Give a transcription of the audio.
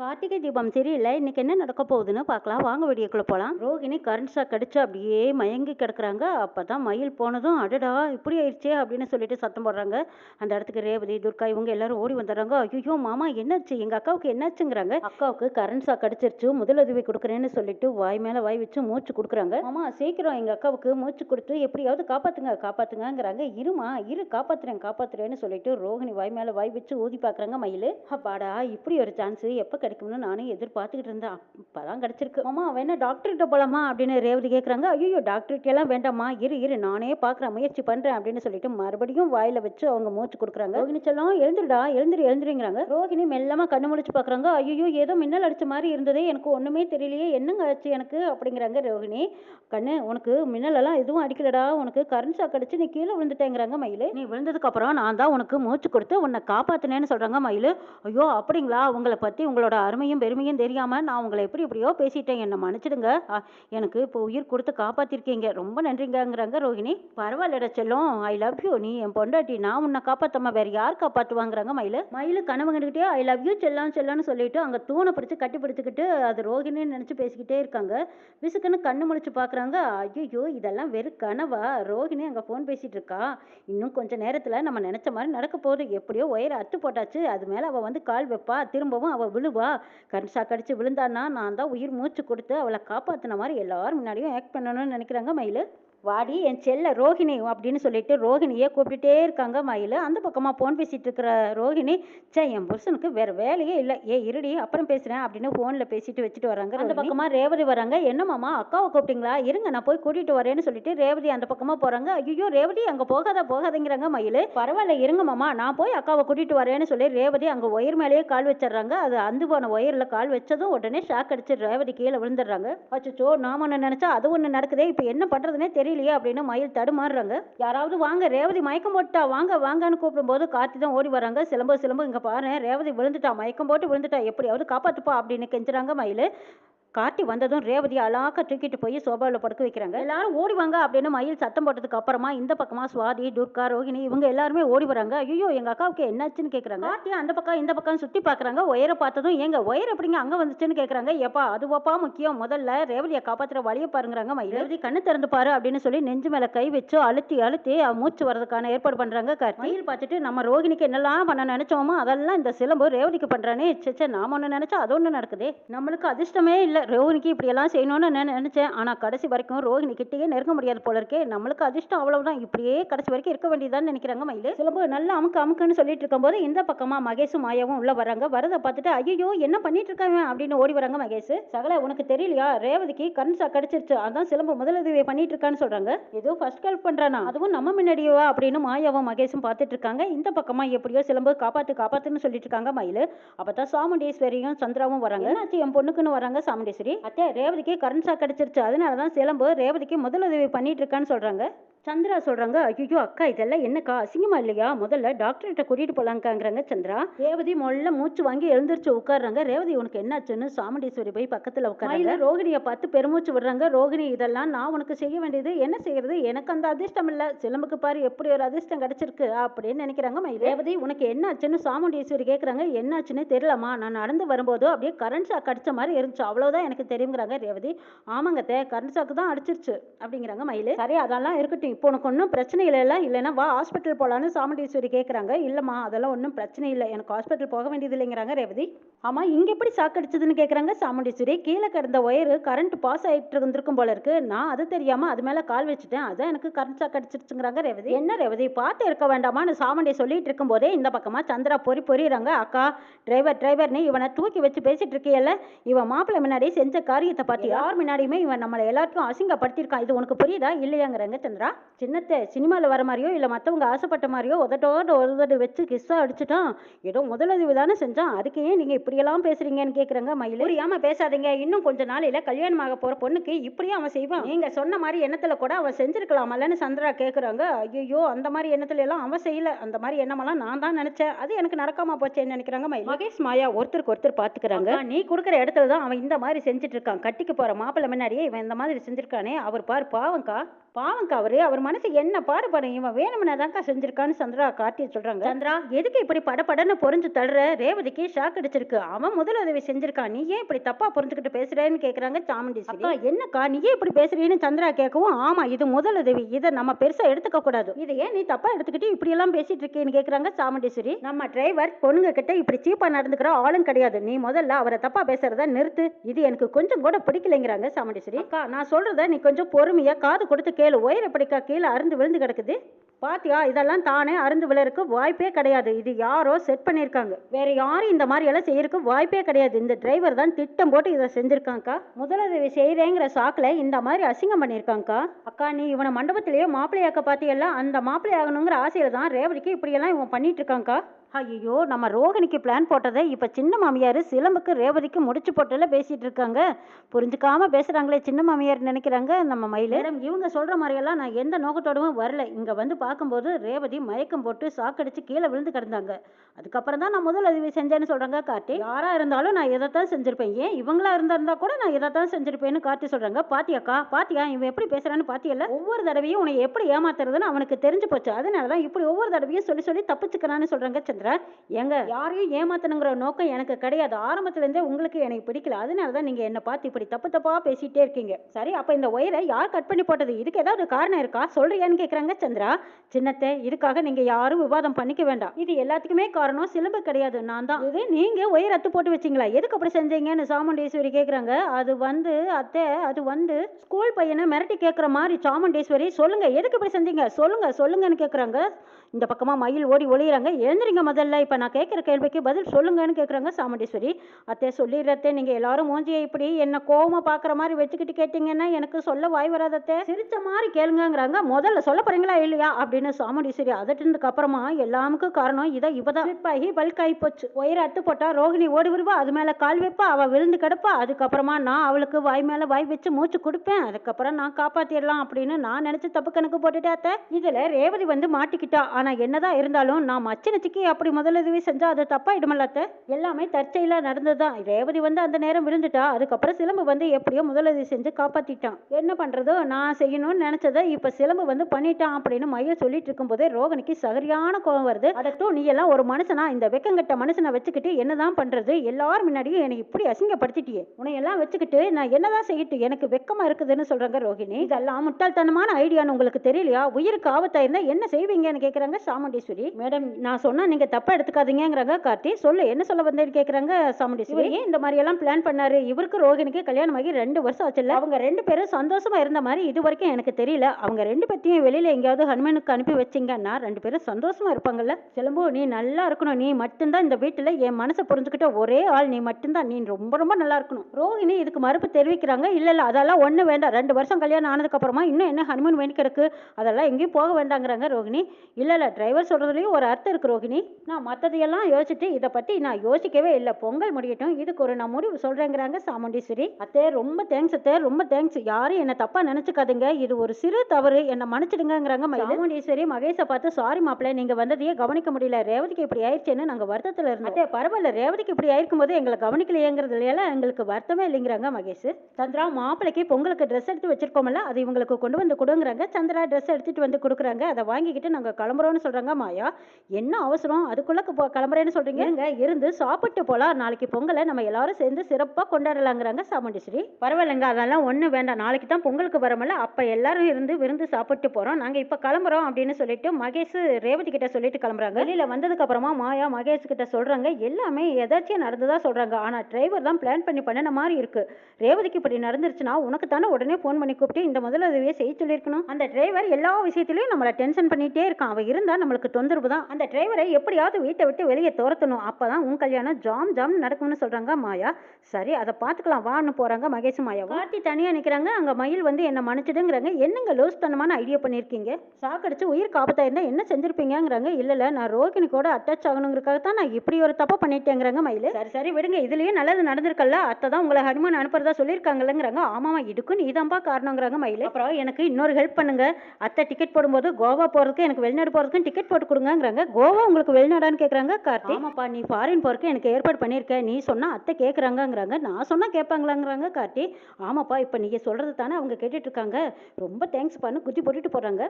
கார்த்திகை தீபம் சரியில்லை. இன்னைக்கு என்ன நடக்க போகுதுன்னு பார்க்கலாம். வாங்க வீடியோக்குள்ள போகலாம் ரோகிணி கரண்ட் ஷாக் அடிச்சு அப்படியே மயங்கி கிடக்குறாங்க. அப்போ தான் மயில் போனதும் அடடா இப்படி ஆயிடுச்சே அப்படின்னு சொல்லிட்டு சத்தம் போடுறாங்க. அந்த இடத்துக்கு ரேவதி துர்கா இவங்க எல்லாரும் ஓடி வந்துடுறாங்க. ஐயோ மாமா என்னாச்சு? எங்கள் அக்காவுக்கு என்னாச்சுங்கிறாங்க. அக்காவுக்கு கரண்ட் ஷாக் அடிச்சிருச்சு. முதலுதவி கொடுக்குறேன்னு சொல்லிட்டு வாய் மேலே வாய் வச்சு மூச்சு கொடுக்குறாங்க. மாமா சீக்கிரம் எங்கள் அக்காவுக்கு மூச்சு கொடுத்து எப்படியாவது காப்பாத்துங்க காப்பாத்துங்கங்கிறாங்க. இருமா இரு காப்பாத்துறேன் காப்பாத்துறேன்னு சொல்லிட்டு ரோகிணி வாய் மேலே வாய் வச்சு ஊதி பார்க்குறாங்க மயில். அப்பாடா இப்படி ஒரு சான்ஸ் எப்போ கிடைக்கும்னு நானே எதிர்பார்த்துக்கிட்டு இருந்தேன். இப்போதான் கிடச்சிருக்கு. அம்மா வேணா டாக்டர்கிட்ட போலாமா அப்படின்னு ரேவதி கேட்குறாங்க ஐயோ டாக்டர்கிட்டலாம் எல்லாம் வேண்டாம்மா. இரு இரு நானே பார்க்குற முயற்சி பண்ணுறேன் அப்படின்னு சொல்லிட்டு மறுபடியும் வாயில் வச்சு அவங்க மூச்சு கொடுக்குறாங்க. ரோகிணி செல்லம் எழுந்துருடா எழுந்துரு எழுந்துருங்கிறாங்க. ரோகிணி மெல்லமாக கண்ணு முழிச்சு பார்க்குறாங்க. ஐயோ ஏதோ மின்னல் அடிச்ச மாதிரி இருந்ததே எனக்கு ஒன்றுமே தெரியலையே. என்னங்க ஆச்சு எனக்கு? அப்படிங்கிறாங்க ரோகிணி. கண்ணு உனக்கு மின்னலெல்லாம் எதுவும் அடிக்கலடா. உனக்கு கரண்ட் ஷாக் அடிச்சு நீ கீழே விழுந்துட்டேங்கிறாங்க மயில். நீ விழுந்ததுக்கப்புறம் நான் தான் உனக்கு மூச்சு கொடுத்து உன்னை காப்பாற்றினேன்னு சொல்கிறாங்க மயில். ஐயோ அப்படிங்களா? உங்களை பற்றி உங்களோட அருமையும் பெருமையும் தெரியாம நான் உங்களை எப்படி எப்படியோ பேசிட்டேன். என்னை மன்னிச்சிடுங்க. எனக்கு இப்போ உயிர் கொடுத்து காப்பாத்திருக்கீங்க. ரொம்ப நன்றிங்கங்கிறாங்க ரோஹிணி. பரவாயில்லடா செல்லும். ஐ லவ் யூ நீ என் பொண்டாட்டி. நான் உன்னை காப்பாத்தாம வேற யார் காப்பாத்துவாங்கிறாங்க மயில்? மயில் கனவு கனவுங்கிட்டே ஐ லவ் யூ செல்லம் செல்லான்னு சொல்லிட்டு அங்க தூணை பிடிச்சு கட்டி பிடிச்சிக்கிட்டு அது ரோஹிணின்னு நினைச்சு பேசிக்கிட்டே இருக்காங்க. விசுக்குன்னு கண்ணு முழிச்சு பார்க்குறாங்க ஐயோ இதெல்லாம் வெறும் கனவா? ரோஹிணி அங்கே ஃபோன் பேசிட்டு இருக்கா? இன்னும் கொஞ்ச நேரத்தில் நம்ம நினச்ச மாதிரி நடக்க போகுது. எப்படியோ ஒயரை அத்து போட்டாச்சு. அது மேலே அவள் வந்து கால் வைப்பா. திரும்பவும் அவள் விழுவா. கரண்ட் கன்சா கடிச்சு விழுந்தான்னா நான் தான் உயிர் மூச்சு கொடுத்து அவளை காப்பாற்றின மாதிரி எல்லாரும் முன்னாடியும் ஆக்ட் பண்ணணும்னு நினைக்கிறாங்க மயில். வாடி என் செல்ல ரோஹிணி அப்படின்னு சொல்லிட்டு ரோஹிணியே கூப்பிட்டுட்டே இருக்காங்க மயில். அந்த பக்கமாக ஃபோன் பேசிட்டு இருக்கிற ரோஹிணி சே என் புருஷனுக்கு வேற வேலையே இல்லை. ஏ இருடி அப்புறம் பேசுகிறேன் அப்படின்னு ஃபோனில் பேசிட்டு வச்சுட்டு வராங்க அந்த பக்கமாக ரேவதி வராங்க. என்ன மாமா அக்காவை கூப்பிட்டீங்களா? இருங்க நான் போய் கூட்டிட்டு வரேன்னு சொல்லிட்டு ரேவதி அந்த பக்கமாக போகிறாங்க ஐயோ ரேவதி அங்கே போகாத போகாதங்கிறாங்க மயில். பரவாயில்ல இருங்க மாமா நான் போய் அக்காவை கூட்டிட்டு வரேன்னு சொல்லி ரேவதி அங்கே ஒயர் மேலேயே கால் வச்சிடுறாங்க. அது அந்து போன ஒயரில் கால் வச்சதும் உடனே ஷாக் அடிச்சு ரேவதி கீழே விழுந்துடுறாங்க. அச்சோ நாம ஒன்று நினச்சா அது ஒன்று நடக்குதே. இப்போ என்ன பண்ணுறதுனே தெரியலையே அப்படின்னு மயில் தடுமாறுறாங்க. யாராவது வாங்க ரேவதி மயக்கம் போட்டா வாங்க வாங்கன்னு கூப்பிடும்போது கார்த்தி தான் ஓடி வராங்க. சிலம்பு சிலம்பு இங்கே பாரு ரேவதி விழுந்துட்டா மயக்கம் போட்டு விழுந்துட்டா எப்படியாவது காப்பாற்றுப்பா அப்படின்னு கெஞ்சுறாங்க மயில். கார்த்தி வந்ததும் ரேவதி அழாக்க தூக்கிட்டு போய் சோபாவில் படுக்க வைக்கிறாங்க. எல்லாரும் ஓடி வாங்க அப்படின்னு மயில் சத்தம் போட்டதுக்கு அப்புறமா இந்த பக்கமா சுவாதி துர்கா ரோஹிணி இவங்க எல்லாருமே ஓடி வராங்க. ஐயோ எங்க அக்காவுக்கு என்னாச்சுன்னு கேட்குறாங்க கார்த்தி அந்த பக்கம் இந்த பக்கம் சுத்தி பாக்குறாங்க. ஒயரை பார்த்ததும் எங்க ஒயர் எப்படிங்க அங்க வந்துச்சுன்னு கேக்குறாங்க. எப்பா அதுவாப்பா முக்கியம். முதல்ல ரேவதியை காப்பாத்துற வழியை பாருங்கிறாங்க மயில். ரேவதி கண்ணு திறந்து பாரு அப்படின்னு சொல்லி நெஞ்சு மேல கை வச்சு அழுத்தி அழுத்தி மூச்சு வர்றதுக்கான ஏற்பாடு பண்றாங்க கார்த்தி. மயில் பார்த்துட்டு நம்ம ரோகிணிக்கு என்னெல்லாம் பண்ண நினைச்சோமோ அதெல்லாம் இந்த சிலம்பு ரேவதிக்கு பண்றானே. சே நாம ஒன்று நினைச்சா அது ஒன்று நடக்குது. நம்மளுக்கு அதிர்ஷ்டமே இல்லை. ரோஹினிக்கு இப்படியெல்லாம் செய்யணும்னு நான் நினச்சேன். ஆனால் கடைசி வரைக்கும் ரோஹினி கிட்டேயே நெருங்க முடியாது போல இருக்கே. நம்மளுக்கு அதிர்ஷ்டம் அவ்வளவுதான். இப்படியே கடைசி வரைக்கும் இருக்க வேண்டியதான்னு நினைக்கிறாங்க மயில். சிலம்பு நல்லா அமுக்கு அமுக்குன்னு சொல்லிட்டு இருக்கும்போது இந்த பக்கமா மகேஷும் மாயாவும் உள்ள வராங்க. வரதை பார்த்துட்டு ஐயோ என்ன பண்ணிட்டு இருக்காங்க? அப்படின்னு ஓடி வராங்க மகேஷ். சகல உனக்கு தெரியலையா? ரேவதிக்கு கண் சா கடிச்சிருச்சு. அதான் சிலம்பு முதலுதவி பண்ணிட்டு இருக்கான்னு சொல்றாங்க. ஏதோ ஃபர்ஸ்ட் ஹெல்ப் பண்றானா? அதுவும் நம்ம முன்னாடியவா? அப்படின்னு மாயாவும் மகேஷும் பார்த்துட்டு இருக்காங்க. இந்த பக்கமா எப்படியோ சிலம்பு காப்பாத்து காப்பாத்துன்னு சொல்லிட்டு இருக்காங்க மயில். அப்பதான் சாமுண்டீஸ்வரியும் சந்திராவும் வராங்க. என் பொண்ணுக்குன்னு வராங்க சாமுண்டீஸ்வரி. அத்தை ரேவதிக்கு கரண்ட் ஷாக் கிடைச்சிருச்சு அதனால தான் சிலம்பு ரேவதிக்கு முதலுதவி பண்ணிட்டு இருக்கான்னு சொல்றாங்க. சந்திரா சொல்றாங்க ஐயோ அக்கா இதெல்லாம் என்னக்கா அசிங்கமா இல்லையா? முதல்ல டாக்டர்கிட்ட கூட்டிட்டு போலாங்காங்கிறாங்க சந்திரா. ரேவதி மொல்ல மூச்சு வாங்கி எழுந்திருச்சு உட்கார்றாங்க. ரேவதி உனக்கு என்னாச்சுன்னு சாமுண்டீஸ்வரி போய் பக்கத்துல உட்கார்றாங்க. ரோகிணியை பார்த்து பெருமூச்சு விடுறாங்க. ரோகிணி இதெல்லாம் நான் உனக்கு செய்ய வேண்டியது என்ன செய்யறது? எனக்கு அந்த அதிர்ஷ்டம் இல்ல. சிலம்புக்கு பாரு எப்படி ஒரு அதிர்ஷ்டம் கிடைச்சிருக்கு அப்படின்னு நினைக்கிறாங்க மை ரேவதி உனக்கு என்னாச்சுன்னு சாமுண்டீஸ்வரி கேக்குறாங்க. என்னாச்சுன்னு தெரியலமா நான் நடந்து வரும்போது அப்படியே கரண்ட் ஷாக் அடிச்ச மாதிரி இருந்துச்சு. அவ்வளவுதான் எனக்கு தெரியுங்கிறாங்க ரேவதி. ஆமாங்க தே கரண்ட் ஷாக்கு தான் அடிச்சிருச்சு அப்படிங்கிறாங்க மயில். சரி அதெல்லாம் இருக்கட்டும். இப்போ உனக்கு ஒன்றும் பிரச்சனை இல்லைல்ல இல்லைன்னா வா ஹாஸ்பிட்டல் போகலான்னு சாமுண்டீஸ்வரி கேட்குறாங்க இல்லைம்மா அதெல்லாம் ஒன்றும் பிரச்சனை இல்லை. எனக்கு ஹாஸ்பிட்டல் போக வேண்டியது இல்லைங்கிறாங்க ரேவதி. ஆமாம் இங்கே எப்படி ஷாக் அடிச்சதுன்னு கேட்குறாங்க சாமுண்டீஸ்வரி. கீழே கிடந்த ஒயரு கரண்ட் பாஸ் ஆகிட்டு இருந்திருக்கும் போல இருக்கு. நான் அது தெரியாமல் அது மேலே கால் வச்சுட்டேன். அதான் எனக்கு கரண்ட் ஷாக் அடிச்சிருச்சுங்கிறாங்க ரேவதி. என்ன ரேவதி பார்த்து இருக்க வேண்டாமான்னு சாமுண்டி சொல்லிட்டு இருக்கும்போதே இந்த பக்கமாக சந்திரா பொறி பொறியிறாங்க. அக்கா டிரைவர் டிரைவர்னு இவனை தூக்கி வச்சு பேசிட்டு இருக்கியல்ல. இவன் மாப்பிள்ளை முன்னாடி செஞ்ச காரியத்தை பார்த்து யார்? முன்னாடியுமே இவன் நம்மளை எல்லாருக்கும் அசிங்கப்படுத்தியிருக்கான். இது உனக்கு புரியுதா? இல்லையாங்கிறாங்க சந்திரா. சின்னத்தை சினிமாவில் வர மாதிரியோ இல்லை மற்றவங்க ஆசைப்பட்ட மாதிரியோ உதட்டோட உதடு வச்சு கிஸ்ஸா அடிச்சுட்டான் ஏதோ முதலுதவி தானே செஞ்சான் அதுக்கு ஏன் நீங்கள் இப்படியெல்லாம் பேசுறீங்கன்னு கேட்குறாங்க மயில்? புரியாம பேசாதீங்க. இன்னும் கொஞ்ச நாளையில கல்யாணம் ஆக போகிற பொண்ணுக்கு இப்படியே அவன் செய்வான். நீங்கள் சொன்ன மாதிரி எண்ணத்தில் கூட அவன் செஞ்சிருக்கலாமல்லன்னு சந்திரா கேட்குறாங்க ஐயோ அந்த மாதிரி எண்ணத்துல எல்லாம் அவன் செய்யல. அந்த மாதிரி எண்ணமெல்லாம் நான் தான் நினச்சேன். அது எனக்கு நடக்காம போச்சேன்னு நினைக்கிறாங்க மயில். மகேஷ் மாயா ஒருத்தருக்கு ஒருத்தர் பார்த்துக்கிறாங்க நீ கொடுக்குற இடத்துல தான் அவன் இந்த மாதிரி செஞ்சுட்டு இருக்கான். கட்டிக்கு போகிற மாப்பிள்ளை முன்னாடியே இவன் இந்த மாதிரி செஞ்சிருக்கானே. அவர் பார் பாவங்க்கா பாவங்க்கா அவரு. அவர் மனசு என்ன பாடுபடும்? இவன் வேணும்னு தான்க்கா செஞ்சிருக்கான்னு சந்திரா கார்த்தியை சொல்றாங்க. சந்திரா? எதுக்கு இப்படி படபடன்னு பொறிஞ்சு தள்ளுற? ரேவதிக்கு ஷாக் அடிச்சிருக்கு. அவன் முதல் உதவி செஞ்சிருக்கான். நீ ஏன் இப்படி தப்பா புரிஞ்சுக்கிட்டு பேசுறேன்னு கேக்குறாங்க சாமுண்டி அக்கா என்னக்கா நீ ஏன் இப்படி பேசுறீன்னு சந்திரா கேட்கவும் ஆமா இது முதல் உதவி. இதை நம்ம பெருசா எடுத்துக்க கூடாது. இதை ஏன் நீ தப்பா எடுத்துக்கிட்டு இப்படி எல்லாம் பேசிட்டு இருக்கேன்னு கேக்குறாங்க சாமுண்டீஸ்வரி நம்ம டிரைவர் பொண்ணுங்க கிட்ட இப்படி சீப்பா நடந்துக்கிற ஆளும் கிடையாது. நீ முதல்ல அவரை தப்பா பேசுறத நிறுத்து. இது எனக்கு கொஞ்சம் கூட பிடிக்கலைங்கிறாங்க சாமுண்டீஸ்வரி அக்கா. நான் சொல்றத நீ கொஞ்சம் பொறுமையா காது கொடுத்து கேளு. ஒயர் எப்படிக்கா கீழே அருந்து விழுந்து கிடக்குது. பாத்தியா இதெல்லாம் தானே அருந்து விழருக்கு வாய்ப்பே கிடையாது. இது யாரோ செட் பண்ணியிருக்காங்க. வேற யாரும் இந்த மாதிரி எல்லாம் செய்யறதுக்கு வாய்ப்பே கிடையாது. இந்த டிரைவர் தான் திட்டம் போட்டு இதை செஞ்சிருக்காங்கக்கா. முதலுதவி செய்யறேங்கிற சாக்கில் இந்த மாதிரி அசிங்கம் பண்ணியிருக்காங்கக்கா. அக்கா நீ இவனை மண்டபத்திலேயே மாப்பிள்ளையாக்க பார்த்தியெல்லாம் அந்த மாப்பிள்ளை ஆகணுங்கிற ஆசையில தான் ரேவதிக்கு இப்படியெல்லாம் இவன் பண்ணிட்டு இருக்காங்கக்கா. ஐயோ நம்ம ரோகிணிக்கு பிளான் போட்டதை இப்போ சின்ன மாமியார் சிலம்புக்கு ரேவதிக்கு முடிச்சு போட்டுல பேசிட்டு இருக்காங்க. புரிஞ்சுக்காம பேசுறாங்களே சின்ன மாமியார் நினைக்கிறாங்க நம்ம மயில. மேடம் இவங்க சொல்ற மாதிரியெல்லாம் நான் எந்த நோக்கத்தோடவும் வரல. இங்க வந்து பார்க்கும்போது ரேவதி மயக்கம் போட்டு சாக்கடிச்சு கீழே விழுந்து கிடந்தாங்க. அதுக்கப்புறம் தான் நான் முதல் உதவி செஞ்சேன்னு சொல்றாங்க காட்டி யாரா இருந்தாலும் நான் இதைத்தான் செஞ்சிருப்பேன். ஏன் இவங்களா இருந்தா கூட நான் இதைத்தான் செஞ்சிருப்பேன்னு காட்டி சொல்றாங்க. பாத்தியாக்கா பாத்தியா இவன் எப்படி பேசுறான்னு பாத்தியல்ல? ஒவ்வொரு தடவையும் உன்னை எப்படி ஏமாத்துறதுன்னு அவனுக்கு தெரிஞ்சு போச்சு. அதனால தான் இப்படி ஒவ்வொரு தடவையும் சொல்லி சொல்லி தப்பிச்சுக்கிறான்னு சொல்றாங்க சந்திர. ஏங்க யாரையும் ஏமாத்தணுங்கிற நோக்கம் எனக்கு கிடையாது. ஆரம்பத்துலேருந்தே உங்களுக்கு எனக்கு பிடிக்கல. அதனால தான் நீங்க என்ன பார்த்து இப்படி தப்பு தப்பா பேசிட்டே இருக்கீங்க. சரி அப்ப இந்த ஒயரை யார் கட் பண்ணி போட்டது? இதுக்கு ஏதாவது காரணம் இருக்கா? சொல்றியான்னு கேட்குறாங்க சந்திரா. சின்னத்தை இதுக்காக நீங்க யாரும் விவாதம் பண்ணிக்க வேண்டாம். இது எல்லாத்துக்குமே காரணம் சிலம்பு கிடையாது. நான் தான். இது நீங்க ஒயர் அத்து போட்டு வச்சீங்களா? எதுக்கு அப்படி செஞ்சீங்கன்னு சாமுண்டேஸ்வரி கேக்குறாங்க. அது வந்து அத்தை அது வந்து ஸ்கூல் பையனை மிரட்டி கேட்குற மாதிரி சாமுண்டேஸ்வரி சொல்லுங்க. எதுக்கு இப்படி செஞ்சீங்க? சொல்லுங்க சொல்லுங்கன்னு கேட்குறாங்க இந்த பக்கமா மயில் ஓடி ஒளியிறாங்க. எழுந்திரிங்க முதல்ல இப்போ நான் கேட்குற கேள்விக்கு பதில் சொல்லுங்கன்னு கேட்குறாங்க சாமுண்டீஸ்வரி. அத்தை சொல்லிடுறதே நீங்கள் எல்லாரும் மூஞ்சியை இப்படி என்ன கோவமாக பார்க்குற மாதிரி வச்சுக்கிட்டு கேட்டிங்கன்னா எனக்கு சொல்ல வாய் வராதத்தை சிரித்த மாதிரி கேளுங்கங்கிறாங்க. முதல்ல சொல்ல போகிறீங்களா இல்லையா? அப்படின்னு சாமுண்டீஸ்வரி அதட்டினதுக்கு அப்புறமா எல்லாமுக்கும் காரணம் இதை இவதான். ஸ்லிப்பாகி பல்காகி போச்சு. ஒயர் அத்து போட்டால் ரோகிணி ஓடி வருவா அது மேலே கால் வைப்பா அவள் விழுந்து கிடப்பா அதுக்கப்புறமா நான் அவளுக்கு வாய் மேலே வாய் வச்சு மூச்சு கொடுப்பேன் அதுக்கப்புறம் நான் காப்பாற்றிடலாம் அப்படின்னு நான் நினச்சி தப்பு கணக்கு போட்டுட்டேன் அத்தை. இதில் ரேவதி வந்து மாட்டிக்கிட்டா ஆனால் என்னதான் இருந்தாலும் நான் மச்சினச்சிக்கு அப்படி முதலுதவி செஞ்சா அது தப்பாயிடுமல்ல அத்தை. எல்லாமே தற்செயலா நடந்ததுதான். ரேவதி வந்து அந்த நேரம் விழுந்துட்டா. அதுக்கப்புறம் சிலம்பு வந்து எப்படியோ முதலுதவி செஞ்சு காப்பாத்திட்டான். என்ன பண்றதோ நான் செய்யணும்னு நினைச்சதை இப்ப சிலம்பு வந்து பண்ணிட்டான் அப்படின்னு மைய சொல்லிட்டு இருக்கும்போதே ரோகனுக்கு சரியான கோவம் வருது. அதட்டும் நீ எல்லாம் ஒரு மனுஷனா? இந்த வெக்கங்கட்ட மனுஷனை வச்சுக்கிட்டு என்னதான் பண்றது? எல்லாரும் முன்னாடியும் என்னை இப்படி அசிங்கப்படுத்திட்டியே. உன்னையெல்லாம் வச்சுக்கிட்டு நான் என்னதான் செய்யட்டும் எனக்கு வெக்கமா இருக்குதுன்னு சொல்றாங்க ரோகிணி. இதெல்லாம் முட்டாள்தனமான ஐடியான்னு உங்களுக்கு தெரியலையா? உயிருக்கு ஆபத்தா இருந்தா என்ன செய்வீங்கன்னு கேக்குறாங்க சாமுண்டீஸ்வரி. மேடம் நான் சொன்னா நீங்க தப்பா எடுத்துக்காதீங்கங்கிறாங்க. கார்த்தி சொல்லு என்ன சொல்ல வந்தேன்னு கேக்குறாங்க சாமுண்டீஸ்வரி? ஏன் இந்த மாதிரி எல்லாம் பிளான் பண்ணாரு? இவருக்கு ரோகிணிக்கு கல்யாணம் ஆகி ரெண்டு வருஷம் ஆச்சுல்ல? அவங்க ரெண்டு பேரும் சந்தோஷமா இருந்த மாதிரி இது வரைக்கும் எனக்கு தெரியல. அவங்க ரெண்டு பேர்த்தையும் வெளியில எங்கேயாவது ஹனுமனுக்கு அனுப்பி வச்சீங்கன்னா ரெண்டு பேரும் சந்தோஷமா இருப்பாங்கல்ல? சிலம்பு நீ நல்லா இருக்கணும். நீ மட்டும்தான் இந்த வீட்டுல என் மனசை புரிஞ்சுக்கிட்ட ஒரே ஆள். நீ மட்டும்தான். நீ ரொம்ப ரொம்ப நல்லா இருக்கணும். ரோகிணி இதுக்கு மறுப்பு தெரிவிக்கிறாங்க. இல்ல இல்ல அதெல்லாம் ஒண்ணு வேண்டாம். ரெண்டு வருஷம் கல்யாணம் ஆனதுக்கு அப்புறமா இன்னும் என்ன ஹனுமன் வேண்டி கிடக்கு அதெல்லாம் எங்கேயும் போக வேண்டாங்கிறாங்க ரோகிணி இல்ல இல்ல டிரைவர் சொல்றதுலயும் ஒரு அர்த்தம் இருக்கு ரோகிணி நான் மத்ததையெல்லாம் யோசிச்சுட்டு இதை பத்தி நான் யோசிக்கவே இல்லை. பொங்கல் முடியட்டும் இதுக்கு ஒரு நான் முடிவு சொல்றேங்கிறாங்க சாமுண்டீஸ்வரி. அத்தே ரொம்ப தேங்க்ஸ் அத்தே ரொம்ப தேங்க்ஸ் யாரும் என்ன தப்பா நினைச்சுக்காதீங்க. இது ஒரு சிறு தவறு. என்ன மன்னிச்சிடுங்கங்கிறாங்க மயில். சாமுண்டீஸ்வரி மகேஷை பார்த்து சாரி மாப்பிள்ளை நீங்க வந்ததையே கவனிக்க முடியல. ரேவதிக்கு இப்படி ஆயிடுச்சுன்னு நாங்க வருத்தத்துல இருந்தோம். அத்தே பரவாயில்ல. ரேவதிக்கு இப்படி ஆயிருக்கும் போது எங்களை கவனிக்கலையேங்கிறதுல எங்களுக்கு வருத்தமே இல்லைங்கிறாங்க மகேஷ். சந்திரா மாப்பிள்ளைக்கு பொங்கலுக்கு ட்ரெஸ் எடுத்து வச்சிருக்கோம்ல அது இவங்களுக்கு கொண்டு வந்து கொடுங்கிறாங்க. சந்திரா ட்ரெஸ் எடுத்துட்டு வந்து கொடுக்குறாங்க. அதை வாங்கிக்கிட்டு நாங்க கிளம்புறோம்னு சொல்றாங்க மாயா. என்ன அவசரம்? அதுக்குள்ள போ- கிளம்புறேன்னு சொல்றீங்க? இருங்க இருந்து சாப்பிட்டு போலாம். நாளைக்கு பொங்கலை நம்ம எல்லாரும் சேர்ந்து சிறப்பா கொண்டாடலாங்கிறாங்க சாமுண்டீஸ்வரி. பரவாயில்லைங்க அதெல்லாம் ஒண்ணும் வேண்டாம். நாளைக்கு தான் பொங்கலுக்கு வரமல்ல அப்ப எல்லாரும் இருந்து விருந்து சாப்பிட்டு போறோம். நாங்க இப்ப கிளம்புறோம் அப்படின்னு சொல்லிட்டு மகேஷ் ரேவதி கிட்ட சொல்லிட்டு கிளம்புறாங்க. வெளியில வந்ததுக்கு அப்புறமா மாயா மகேஷ் கிட்ட சொல்றாங்க. எல்லாமே எதாச்சியா நடந்ததா சொல்றாங்க. ஆனா டிரைவர் தான் பிளான் பண்ணி பண்ணின மாதிரி இருக்கு. ரேவதிக்கு இப்படி நடந்துருச்சுன்னா உனக்கு தானே உடனே ஃபோன் பண்ணி கூப்பிட்டு இந்த முதலுதவியை செய்ய சொல்லியிருக்கணும்? அந்த டிரைவர் எல்லா விஷயத்திலையும் நம்மளை டென்ஷன் பண்ணிட்டே இருக்கான். அவன் இருந்தா நம்மளுக்கு தொந்தரவு தான். அந்த டிரைவரை எப்படியாவது வீட்டை விட்டு வெளியே துரத்தணும். அப்பதான் உன் கல்யாணம் ஜாம் ஜாம் நடக்கும்னு சொல்றாங்க மாயா. சரி அதை பார்த்துக்கலாம். வான்னு போறாங்க மகேஷ் மாயா கார்த்தி தனியா நிக்கிறாங்க. அங்க மயில் வந்து என்ன மன்னிச்சிடுங்கிறாங்க. என்னங்க லூஸ் தனமான ஐடியா பண்ணிருக்கீங்க சாக்கடிச்சு உயிர் காப்பத்தா இருந்தா என்ன செஞ்சிருப்பீங்கங்கிறாங்க. இல்ல இல்ல நான் ரோகிணி கூட அட்டாச் ஆகணுங்கிறதுக்காக தான் நான் இப்படி ஒரு தப்பா பண்ணிட்டேங்கிறாங்க மயில். சரி சரி விடுங்க. இதுலயே நல்லது நடந்திருக்கல்ல. அத்தை தான் உங்களை ஹனுமான் அனுப்புறதா சொல்லியிருக்காங்கல்லங்கிறாங்க. ஆமாமா இதுக்கும் நீதான்பா காரணங்கிறாங்க மயில். அப்புறம் எனக்கு இன்னொரு ஹெல்ப் பண்ணுங்க. அத்தை டிக்கெட் போடும்போது கோவா போறதுக்கு எனக்கு வெளிநாடு போறதுக்கும் டிக்கெட் போட்டு கொடுங்கங்கிறாங்க. கோவா உங்களுக்கு வெளிநாடான்னு கேட்குறாங்க கார்த்தி. ஆமாப்பா நீ ஃபாரின் போகிறக்கு எனக்கு ஏற்பாடு பண்ணியிருக்க நீ சொன்னால் அத்தை கேட்குறாங்கங்கிறாங்க நான் சொன்னால் கேட்பாங்களாங்கிறாங்க கார்த்தி. ஆமாப்பா இப்போ நீங்கள் சொல்கிறது தானே அவங்க கேட்டுட்ருக்காங்க ரொம்ப தேங்க்ஸ் பண்ணு குத்தி போட்டுட்டு போகிறாங்க